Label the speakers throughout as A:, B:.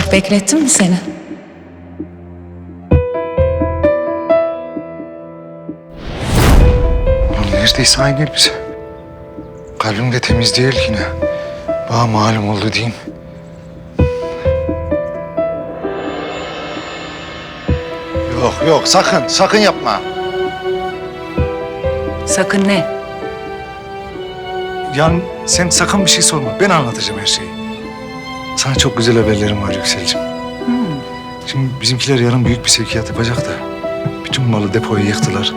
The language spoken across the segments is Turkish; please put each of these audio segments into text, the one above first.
A: Çok beklettim mi seni?
B: Neredeyse aynı elbise. Kalbim de temiz değil yine. Bana malum oldu diyeyim. Yok yok sakın sakın yapma.
A: Sakın ne?
B: Yani sen sakın bir şey sorma. Ben anlatacağım her şeyi. Sana çok güzel haberlerim var Yüksel'cim. Şimdi bizimkiler yarın büyük bir sevkiyat yapacak da... ...bütün malı depoya yıktılar.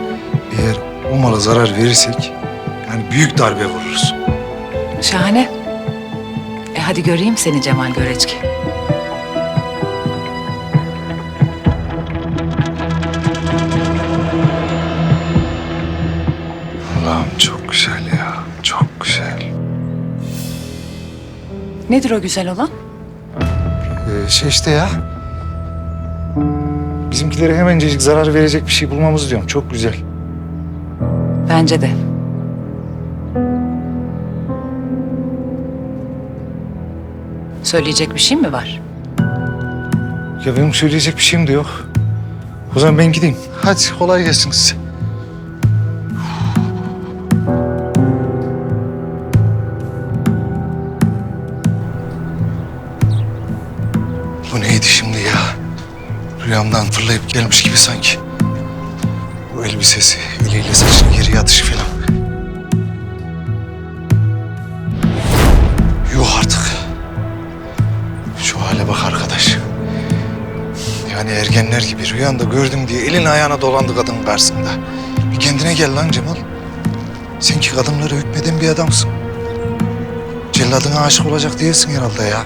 B: Eğer o mala zarar verirsek... ...yani büyük darbe vururuz.
A: Şahane. E hadi göreyim seni Cemal Görecki.
B: Allah'ım çok güzel ya. Çok güzel.
A: Nedir o güzel olan?
B: Ee, şey işte ya. Bizimkilere hemencecik zarar verecek bir şey bulmamız diyorum. Çok güzel.
A: Bence de. Söyleyecek bir şey mi var?
B: Ya benim söyleyecek bir şeyim de yok. O zaman ben gideyim. Hadi kolay gelsin size. Bu neydi şimdi ya? Rüyamdan fırlayıp gelmiş gibi sanki. Bu elbisesi, eliyle saçını geri atışı falan. Yuh artık. Şu hale bak arkadaş. Yani ergenler gibi rüyanda gördüm diye elin ayağına dolandı kadının karşısında. Bir kendine gel lan Cemal. Sen ki kadınlara hükmeden bir adamsın. Celladına aşık olacak değilsin herhalde ya.